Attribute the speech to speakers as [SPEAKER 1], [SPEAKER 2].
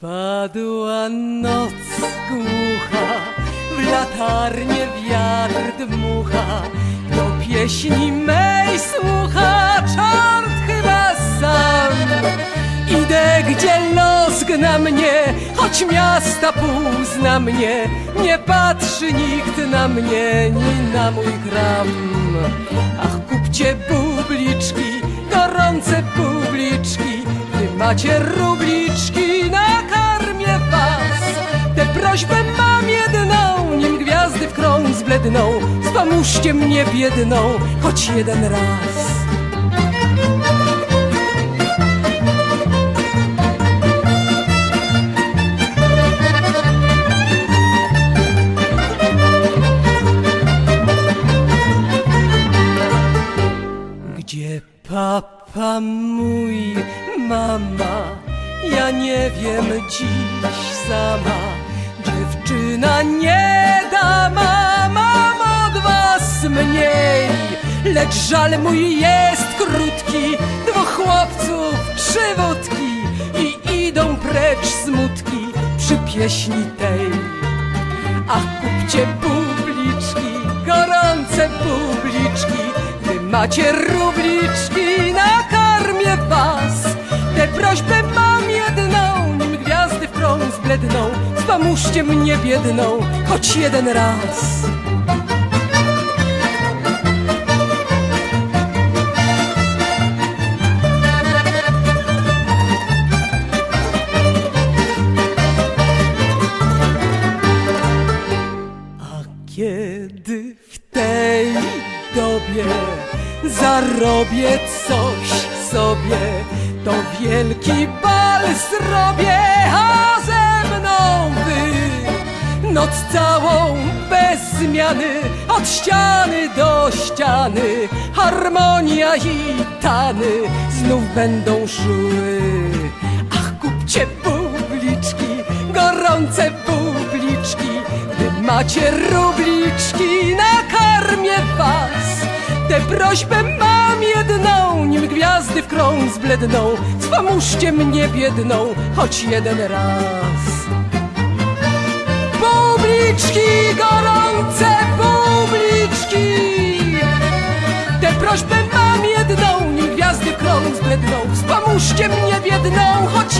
[SPEAKER 1] Padła noc głucha, w latarnię wiatr dmucha, do pieśni mej słucha, czart chyba sam. Idę, gdzie los gna mnie, choć miasta pół zna mnie, nie patrzy nikt na mnie, ni na mój gram. Ach, kupcie bubliczki, gorące bubliczki, wy macie rubliczki, zbledną, spomóżcie mnie biedną, choć jeden raz. Gdzie papa mój, mama, ja nie wiem dziś sama. Lecz żal mój jest krótki, dwóch chłopców, trzy wódki i idą precz smutki przy pieśni tej. Ach, kupcie bubliczki, gorące bubliczki, wy macie rubliczki, nakarmię was. Tę prośbę mam jedną, nim gwiazdy w krąg zbledną, spomóżcie mnie biedną, choć jeden raz. Kiedy w tej dobie zarobię coś sobie, to wielki bal zrobię, a ze mną wy. Noc całą bez zmiany, od ściany do ściany, harmonia i tany znów będą szły. Ach, kupcie bubliczki, gorące macie rubliczki, nakarmię was. Tę prośbę mam jedną, nim gwiazdy w krąg zbledną, spomóżcie mnie biedną, choć jeden raz. Bubliczki, gorące bubliczki Tę prośbę mam jedną, nim gwiazdy w krąg zbledną Wspomóżcie mnie biedną, choć